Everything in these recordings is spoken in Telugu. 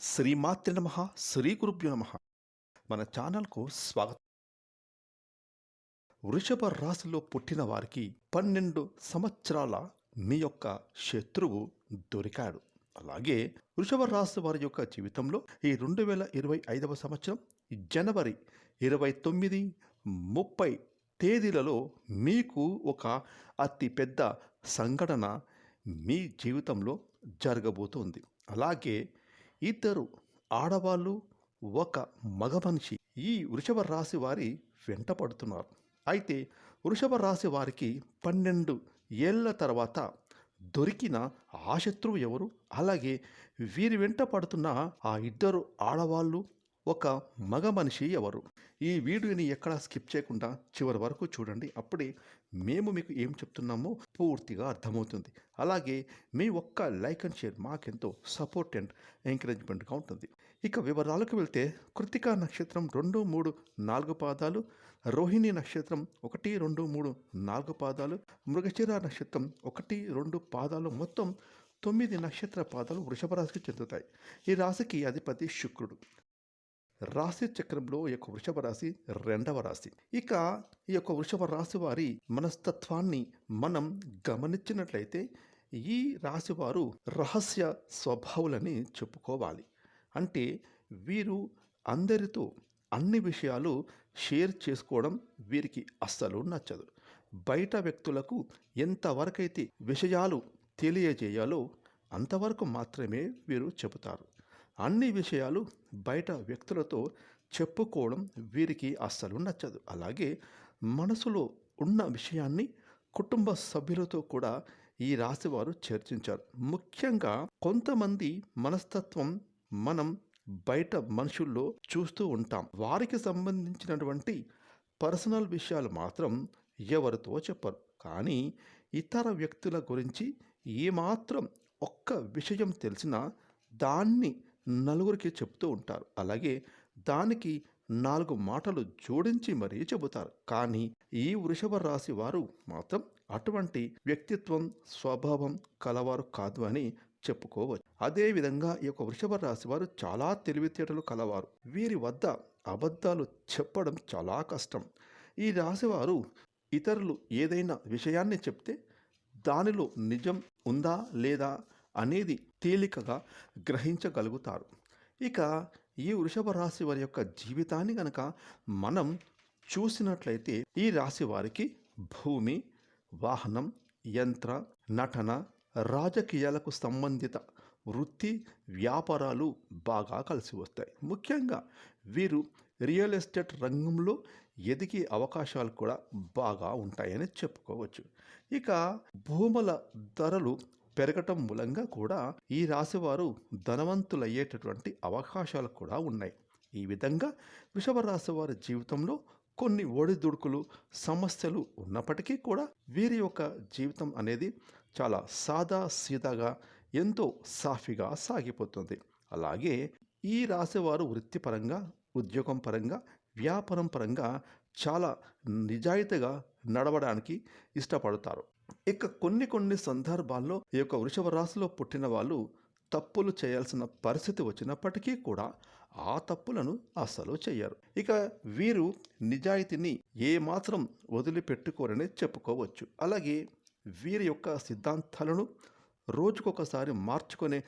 శ్రీమాతృ నమ శ్రీ గురుభ్యో నమ. మన ఛానల్కు స్వాగతం. వృషభ రాశిలో పుట్టిన వారికి పన్నెండు సంవత్సరాల మీ యొక్క శత్రువు దొరికాడు. అలాగే వృషభ రాశి వారి యొక్క జీవితంలో ఈ రెండు వేల ఇరవై ఐదవ సంవత్సరం జనవరి ఇరవై తొమ్మిది ముప్పై తేదీలలో మీకు ఒక అతి పెద్ద సంఘటన మీ జీవితంలో జరగబోతోంది. అలాగే ఇద్దరు ఆడవాళ్ళు ఒక మగ మనిషి ఈ వృషభ రాశి వారి వెంట పడుతున్నారు. అయితే వృషభ రాశి వారికి పన్నెండు ఏళ్ళ తర్వాత దొరికిన ఆ శత్రువు ఎవరు? అలాగే వీరి వెంట పడుతున్న ఆ ఇద్దరు ఆడవాళ్ళు ఒక మగ మనిషి ఎవరు? ఈ వీడియోని ఎక్కడా స్కిప్ చేయకుండా చివరి వరకు చూడండి. అప్పుడే మేము మీకు ఏం చెప్తున్నామో పూర్తిగా అర్థమవుతుంది. అలాగే మీ ఒక్క లైక్ అండ్ షేర్ మాకెంతో సపోర్ట్ అండ్ ఎంకరేజ్మెంట్గా ఉంటుంది. ఇక వివరాలకు వెళ్తే కృతికా నక్షత్రం రెండు మూడు నాలుగు పాదాలు రోహిణి నక్షత్రం ఒకటి రెండు మూడు నాలుగు పాదాలు మృగశిర నక్షత్రం ఒకటి రెండు పాదాలు మొత్తం తొమ్మిది నక్షత్ర పాదాలు వృషభ రాశికి చెందుతాయి. ఈ రాశికి అధిపతి శుక్రుడు. రాశి చక్రంలో ఈ యొక్క వృషభ రాశి రెండవ రాశి. ఇక ఈ యొక్క వృషభ రాశి వారి మనస్తత్వాన్ని మనం గమనించినట్లయితే ఈ రాశి వారు రహస్య స్వభావులని చెప్పుకోవాలి. అంటే వీరు అందరితో అన్ని విషయాలు షేర్ చేసుకోవడం వీరికి అస్సలు నచ్చదు. బయట వ్యక్తులకు ఎంతవరకైతే విషయాలు తెలియజేయాలో అంతవరకు మాత్రమే వీరు చెబుతారు. అన్ని విషయాలు బయట వ్యక్తులతో చెప్పుకోవడం వీరికి అస్సలు నచ్చదు. అలాగే మనసులో ఉన్న విషయాన్ని కుటుంబ సభ్యులతో కూడా ఈ రాశివారు చర్చించారు. ముఖ్యంగా కొంతమంది మనస్తత్వం మనం బయట మనుషుల్లో చూస్తూ ఉంటాం. వారికి సంబంధించినటువంటి పర్సనల్ విషయాలు మాత్రం ఎవరితో చెప్పరు. కానీ ఇతర వ్యక్తుల గురించి ఏమాత్రం ఒక్క విషయం తెలిసినా దాన్ని నలుగురికి చెప్తూ ఉంటారు. అలాగే దానికి నాలుగు మాటలు జోడించి మరీ చెబుతారు. కానీ ఈ వృషభ రాశి వారు మాత్రం అటువంటి వ్యక్తిత్వం స్వభావం కలవారు కాదు అని చెప్పుకోవచ్చు. అదేవిధంగా ఈ యొక్క వృషభ రాశి వారు చాలా తెలివితేటలు కలవారు. వీరి వద్ద అబద్ధాలు చెప్పడం చాలా కష్టం. ఈ రాశివారు ఇతరులు ఏదైనా విషయాన్ని చెప్తే దానిలో నిజం ఉందా లేదా అనేది తేలికగా గ్రహించగలుగుతారు. ఇక ఈ వృషభ రాశి వారి యొక్క జీవితాన్ని గనక మనం చూసినట్లయితే ఈ రాశి వారికి భూమి వాహనం యంత్ర నటన రాజకీయాలకు సంబంధిత వృత్తి వ్యాపారాలు బాగా కలిసి వస్తాయి. ముఖ్యంగా వీరు రియల్ ఎస్టేట్ రంగంలో ఎదిగే అవకాశాలు కూడా బాగా ఉంటాయని చెప్పుకోవచ్చు. ఇక భూముల ధరలు పెరగటం మూలంగా కూడా ఈ రాశివారు ధనవంతులయ్యేటటువంటి అవకాశాలు కూడా ఉన్నాయి. ఈ విధంగా వృషభ రాశి వారి జీవితంలో కొన్ని ఒడిదుడుకులు సమస్యలు ఉన్నప్పటికీ కూడా వీరి యొక్క జీవితం అనేది చాలా సాదా సీదాగా ఎంతో సాఫీగా సాగిపోతుంది. అలాగే ఈ రాశివారు వృత్తిపరంగా ఉద్యోగం పరంగా వ్యాపారం పరంగా చాలా నిజాయితీగా నడవడానికి ఇష్టపడతారు. ఇక కొన్ని కొన్ని సందర్భాల్లో ఈ యొక్క వృషభ రాశిలో పుట్టిన వాళ్ళు తప్పులు చేయాల్సిన పరిస్థితి వచ్చినప్పటికీ కూడా ఆ తప్పులను అస్సలు చేయరు ఇక వీరు నిజాయితీని ఏమాత్రం వదిలిపెట్టుకోరని చెప్పుకోవచ్చు. అలాగే వీరి యొక్క సిద్ధాంతాలను రోజుకొకసారి మార్చుకునే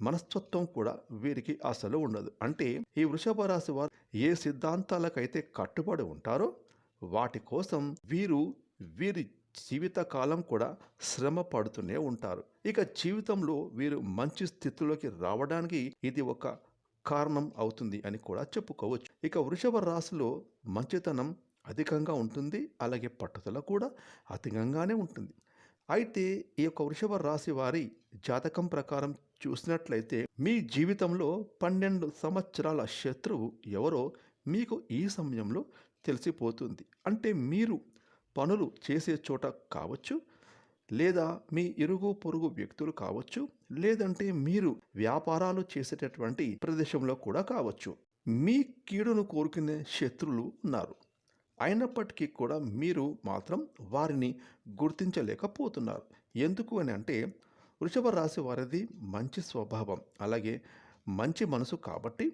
మనస్తత్వం కూడా వీరికి అసలు ఉండదు. అంటే ఈ వృషభ రాశి వారు ఏ సిద్ధాంతాలకైతే కట్టుబడి ఉంటారో వాటి కోసం వీరు వీరి జీవితకాలం కూడా శ్రమ పడుతూనే ఉంటారు. ఇక జీవితంలో వీరు మంచి స్థితిలోకి రావడానికి ఇది ఒక కారణం అవుతుంది అని కూడా చెప్పుకోవచ్చు. ఇక వృషభ రాశిలో మంచితనం అధికంగా ఉంటుంది అలాగే పట్టుదల కూడా అధికంగానే ఉంటుంది. అయితే ఈ యొక్క వృషభ రాశి వారి జాతకం ప్రకారం చూసినట్లయితే మీ జీవితంలో పన్నెండు సంవత్సరాల శత్రువు ఎవరో మీకు ఈ సమయంలో తెలిసిపోతుంది. అంటే మీరు పనులు చేసే చోట కావచ్చు లేదా మీ ఇరుగు పొరుగు వ్యక్తులు కావచ్చు లేదంటే మీరు వ్యాపారాలు చేసేటటువంటి ప్రదేశంలో కూడా కావచ్చు. మీ కీడును కోరుకునే శత్రులు ఉన్నారు. అయినప్పటికీ కూడా మీరు మాత్రం వారిని గుర్తించలేకపోతున్నారు. ఎందుకు అని అంటే వృషభ రాశి వారిది మంచి స్వభావం అలాగే మంచి మనసు కాబట్టి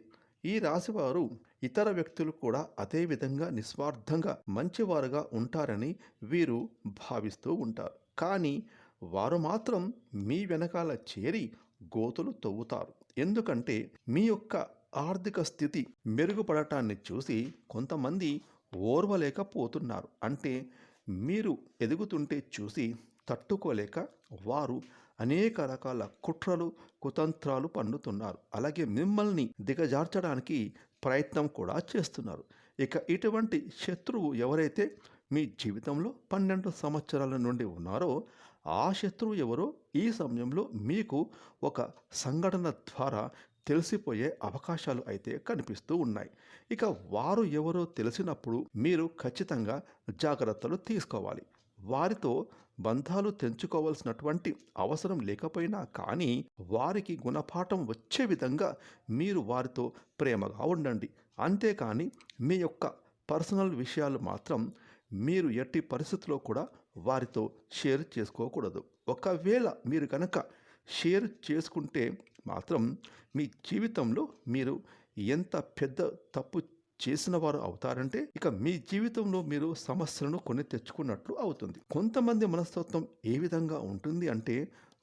ఈ రాశివారు ఇతర వ్యక్తులు కూడా అదే విధంగా నిస్వార్థంగా మంచివారుగా ఉంటారని వీరు భావిస్తూ ఉంటారు. కానీ వారు మాత్రం మీ వెనకాల చేరి గోతులు తవ్వుతారు. ఎందుకంటే మీ యొక్క ఆర్థిక స్థితి మెరుగుపడటాన్ని చూసి కొంతమంది ఓర్వలేకపోతున్నారు. అంటే మీరు ఎదుగుతుంటే చూసి తట్టుకోలేక వారు అనేక రకాల కుట్రలు కుతంత్రాలు పండుతున్నారు. అలాగే మిమ్మల్ని దిగజార్చడానికి ప్రయత్నం కూడా చేస్తున్నారు. ఇక ఇటువంటి శత్రువు ఎవరైతే మీ జీవితంలో పన్నెండు సంవత్సరాల నుండి ఉన్నారో ఆ శత్రువు ఎవరో ఈ సమయంలో మీకు ఒక సంఘటన ద్వారా తెలిసిపోయే అవకాశాలు అయితే కనిపిస్తూ ఉన్నాయి. ఇక వారు ఎవరో తెలిసినప్పుడు మీరు ఖచ్చితంగా జాగ్రత్తలు తీసుకోవాలి. వారితో బంధాలు తెంచుకోవాల్సినటువంటి అవసరం లేకపోయినా కానీ వారికి గుణపాఠం వచ్చే విధంగా మీరు వారితో ప్రేమగా ఉండండి. అంతేకాని మీ యొక్క పర్సనల్ విషయాలు మాత్రం మీరు ఎట్టి పరిస్థితిలో కూడా వారితో షేర్ చేసుకోకూడదు. ఒకవేళ మీరు కనుక షేర్ చేసుకుంటే మాత్రం మీ జీవితంలో మీరు ఎంత పెద్ద తప్పు చేసిన వారు అవుతారంటే ఇక మీ జీవితంలో మీరు సమస్యలను కొని తెచ్చుకున్నట్లు అవుతుంది. కొంతమంది మనస్తత్వం ఏ విధంగా ఉంటుంది అంటే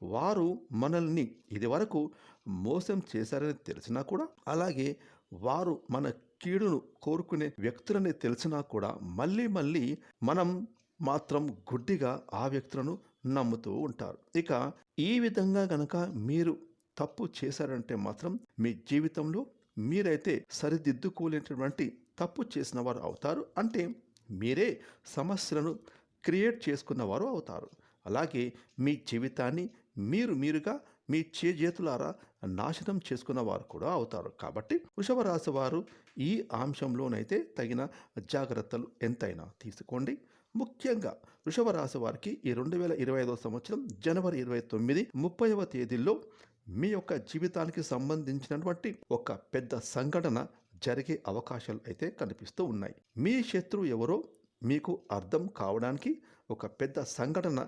వారు మనల్ని ఇదివరకు మోసం చేశారని తెలిసినా కూడా అలాగే వారు మన కీడును కోరుకునే వ్యక్తులని తెలిసినా కూడా మళ్ళీ మళ్ళీ మనం మాత్రం గుడ్డిగా ఆ వ్యక్తులను నమ్ముతూ ఉంటారు. ఇక ఈ విధంగా గనక మీరు తప్పు చేశారంటే మాత్రం మీ జీవితంలో మీరైతే సరిదిద్దుకోలేనటువంటి తప్పు చేసిన వారు అవుతారు. అంటే మీరే సమస్యలను క్రియేట్ చేసుకున్నవారు అవుతారు. అలాగే మీ జీవితాన్ని మీరు మీరుగా మీ చేతులారా నాశనం చేసుకున్న వారు కూడా అవుతారు. కాబట్టి వృషభ రాశి వారు ఈ అంశంలోనైతే తగిన జాగ్రత్తలు ఎంతైనా తీసుకోండి. ముఖ్యంగా వృషభ రాశి వారికి ఈ రెండు వేల ఇరవై ఐదవ సంవత్సరం జనవరి ఇరవై తొమ్మిది ముప్పైవ తేదీల్లో మీ యొక్క జీవితానికి సంబంధించినటువంటి ఒక పెద్ద సంఘటన జరిగే అవకాశాలు అయితే కనిపిస్తూ ఉన్నాయి. మీ శత్రువు ఎవరో మీకు అర్థం కావడానికి ఒక పెద్ద సంఘటన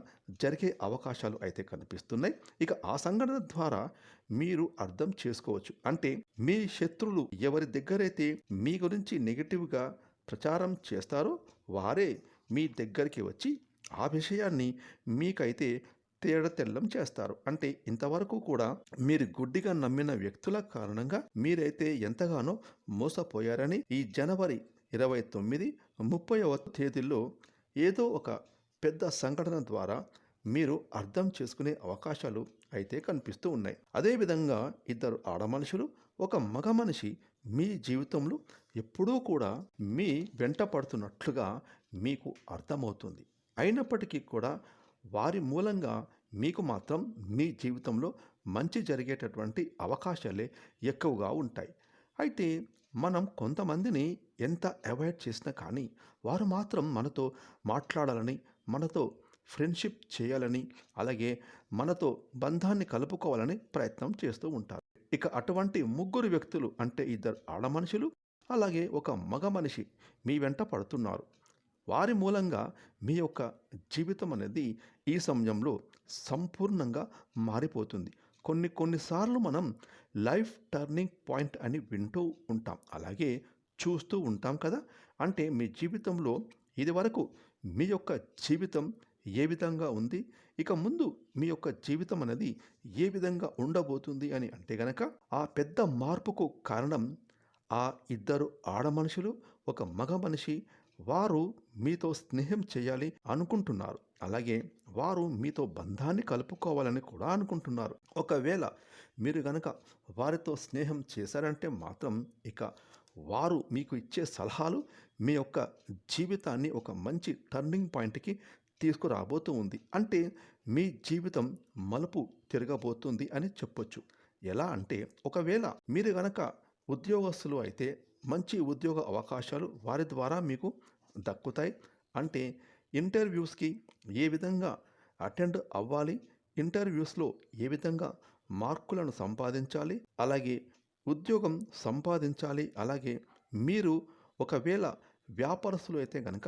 జరిగే అవకాశాలు అయితే కనిపిస్తున్నాయి. ఇక ఆ సంఘటన ద్వారా మీరు అర్థం చేసుకోవచ్చు. అంటే మీ శత్రులు ఎవరి దగ్గరైతే మీ గురించి నెగిటివ్గా ప్రచారం చేస్తారో వారే మీ దగ్గరికి వచ్చి ఆ విషయాన్ని మీకైతే తేడ తెల్లం చేస్తారు. అంటే ఇంతవరకు కూడా మీరు గుడ్డిగా నమ్మిన వ్యక్తుల కారణంగా మీరైతే ఎంతగానో మోసపోయారని ఈ జనవరి ఇరవై తొమ్మిది ముప్పైవ తేదీల్లో ఏదో ఒక పెద్ద సంఘటన ద్వారా మీరు అర్థం చేసుకునే అవకాశాలు అయితే కనిపిస్తూ ఉన్నాయి. అదేవిధంగా ఇద్దరు ఆడమనుషులు ఒక మగ మనిషి మీ జీవితంలో ఎప్పుడూ కూడా మీ వెంట పడుతున్నట్లుగా మీకు అర్థమవుతుంది. అయినప్పటికీ కూడా వారి మూలంగా మీకు మాత్రం మీ జీవితంలో మంచి జరిగేటటువంటి అవకాశాలే ఎక్కువగా ఉంటాయి. అయితే మనం కొంతమందిని ఎంత అవాయిడ్ చేసినా కానీ వారు మాత్రం మనతో మాట్లాడాలని మనతో ఫ్రెండ్షిప్ చేయాలని అలాగే మనతో బంధాన్ని కలుపుకోవాలని ప్రయత్నం చేస్తూ ఉంటారు. ఇక అటువంటి ముగ్గురు వ్యక్తులు అంటే ఇద్దరు ఆడ మనుషులు అలాగే ఒక మగ మనిషి మీ వెంట పడుతున్నారు. వారి మూలంగా మీ యొక్క జీవితం అనేది ఈ సమయంలో సంపూర్ణంగా మారిపోతుంది. కొన్ని కొన్నిసార్లు మనం లైఫ్ టర్నింగ్ పాయింట్ అని వింటూ ఉంటాం. అలాగే చూస్తూ ఉంటాం కదా! అంటే మీ జీవితంలో ఇదివరకు మీ యొక్క జీవితం ఏ విధంగా ఉంది? ఇక ముందు మీ యొక్క జీవితం అనేది ఏ విధంగా ఉండబోతుంది అని అంటే గనక ఆ పెద్ద మార్పుకు కారణం ఆ ఇద్దరు ఆడ మనుషులు ఒక మగ మనిషి వారు మీతో స్నేహం చేయాలి అనుకుంటున్నారు. అలాగే వారు మీతో బంధాన్ని కలుపుకోవాలని కూడా అనుకుంటున్నారు. ఒకవేళ మీరు గనక వారితో స్నేహం చేశారంటే మాత్రం ఇక వారు మీకు ఇచ్చే సలహాలు మీ యొక్క జీవితాన్ని ఒక మంచి టర్నింగ్ పాయింట్కి తీసుకురాబోతూ ఉంది. అంటే మీ జీవితం మలుపు తిరగబోతుంది అని చెప్పొచ్చు. ఎలా అంటే ఒకవేళ మీరు గనక ఉద్యోగస్తులు అయితే మంచి ఉద్యోగ అవకాశాలు వారి ద్వారా మీకు దక్కుతాయి. అంటే ఇంటర్వ్యూస్కి ఏ విధంగా అటెండ్ అవ్వాలి ఇంటర్వ్యూస్లో ఏ విధంగా మార్కులను సంపాదించాలి అలాగే ఉద్యోగం సంపాదించాలి అలాగే మీరు ఒకవేళ వ్యాపారస్తులు అయితే కనుక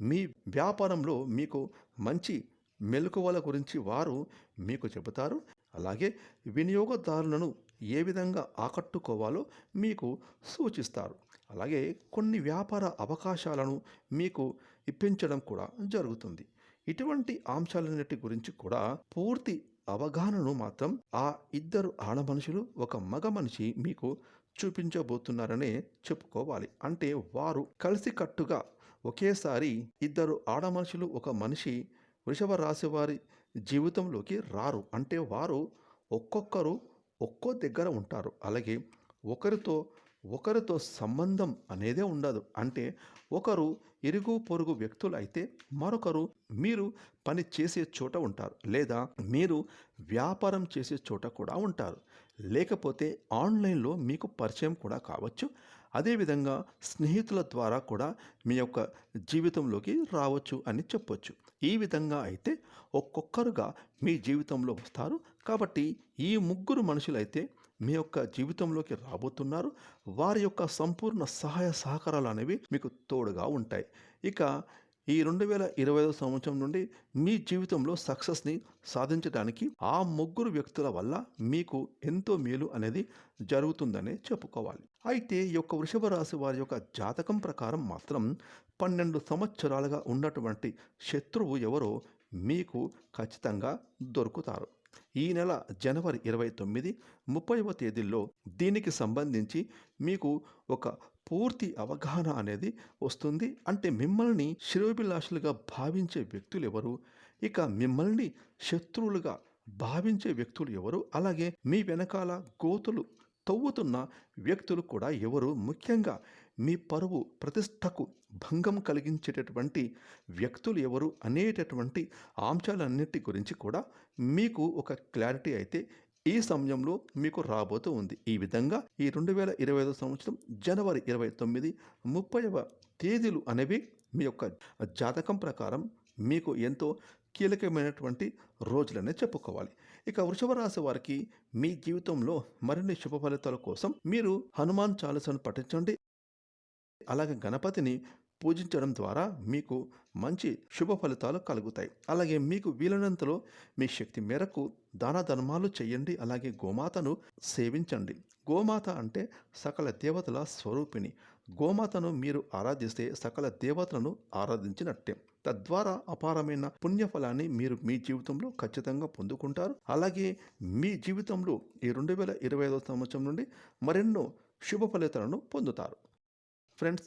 మీ వ్యాపారంలో మీకు మంచి మెలకువల గురించి వారు మీకు చెబుతారు. అలాగే వినియోగదారులను ఏ విధంగా ఆకట్టుకోవాలో మీకు సూచిస్తారు. అలాగే కొన్ని వ్యాపార అవకాశాలను మీకు ఇప్పించడం కూడా జరుగుతుంది. ఇటువంటి అంశాలన్నిటి గురించి కూడా పూర్తి అవగాహనను మాత్రం ఆ ఇద్దరు ఆడ మనుషులు ఒక మగ మనిషి మీకు చూపించబోతున్నారనే చెప్పుకోవాలి. అంటే వారు కలిసికట్టుగా ఒకేసారి ఇద్దరు ఆడ మనుషులు ఒక మనిషి వృషభ రాశి వారి జీవితంలోకి రారు. అంటే వారు ఒక్కొక్కరు ఒక్కో దగ్గర ఉంటారు. అలాగే ఒకరితో ఒకరితో సంబంధం అనేదే ఉండదు. అంటే ఒకరు ఇరుగు పొరుగు వ్యక్తులు అయితే మరొకరు మీరు పని చేసే చోట ఉంటారు. లేదా మీరు వ్యాపారం చేసే చోట కూడా ఉంటారు. లేకపోతే ఆన్లైన్లో మీకు పరిచయం కూడా కావచ్చు. అదేవిధంగా స్నేహితుల ద్వారా కూడా మీ యొక్క జీవితంలోకి రావచ్చు అని చెప్పొచ్చు. ఈ విధంగా అయితే ఒక్కొక్కరుగా మీ జీవితంలో వస్తారు. కాబట్టి ఈ ముగ్గురు మనుషులైతే మీ యొక్క జీవితంలోకి రాబోతున్నారు. వారి యొక్క సంపూర్ణ సహాయ సహకారాలు అనేవి మీకు తోడుగా ఉంటాయి. ఇక ఈ రెండు వేల ఇరవై ఐదు సంవత్సరం నుండి మీ జీవితంలో సక్సెస్ని సాధించడానికి ఆ ముగ్గురు వ్యక్తుల వల్ల మీకు ఎంతో మేలు అనేది జరుగుతుందనే చెప్పుకోవాలి. అయితే ఈ యొక్క వృషభ రాశి వారి యొక్క జాతకం ప్రకారం మాత్రం పన్నెండు సంవత్సరాలుగా ఉన్నటువంటి శత్రువు ఎవరో మీకు ఖచ్చితంగా దొరుకుతారు. ఈ నెల జనవరి ఇరవై తొమ్మిది ముప్పైవ తేదీల్లో దీనికి సంబంధించి మీకు ఒక పూర్తి అవగాహన అనేది వస్తుంది. అంటే మిమ్మల్ని శిరోభిలాషులుగా భావించే వ్యక్తులు ఎవరు? ఇక మిమ్మల్ని శత్రువులుగా భావించే వ్యక్తులు ఎవరు? అలాగే మీ వెనకాల గోతులు తవ్వుతున్న వ్యక్తులు కూడా ఎవరు? ముఖ్యంగా మీ పరువు ప్రతిష్టకు భంగం కలిగించేటటువంటి వ్యక్తులు ఎవరు అనేటటువంటి అంశాలన్నిటి గురించి కూడా మీకు ఒక క్లారిటీ అయితే ఈ సమయంలో మీకు రాబోతూ ఉంది. ఈ విధంగా ఈ రెండు వేల ఇరవై ఐదో సంవత్సరం జనవరి ఇరవై తొమ్మిది ముప్పైవ తేదీలు అనేవి మీ యొక్క జాతకం ప్రకారం మీకు ఎంతో కీలకమైనటువంటి రోజులనే చెప్పుకోవాలి. ఇక వృషభ రాశి వారికి మీ జీవితంలో మరిన్ని శుభ ఫలితాల కోసం మీరు హనుమాన్ చాలీసాను పఠించండి. అలాగే గణపతిని పూజించడం ద్వారా మీకు మంచి శుభ ఫలితాలు కలుగుతాయి. అలాగే మీకు వీలైనంతలో మీ శక్తి మేరకు దాన ధర్మాలు చేయండి. అలాగే గోమాతను సేవించండి. గోమాత అంటే సకల దేవతల స్వరూపిణి. గోమాతను మీరు ఆరాధిస్తే సకల దేవతలను ఆరాధించినట్టే. తద్వారా అపారమైన పుణ్యఫలాన్ని మీరు మీ జీవితంలో ఖచ్చితంగా పొందుకుంటారు. అలాగే మీ జీవితంలో ఈ రెండు వేల ఇరవై ఐదో సంవత్సరం నుండి మరెన్నో శుభ ఫలితాలను పొందుతారు. ఫ్రెండ్స్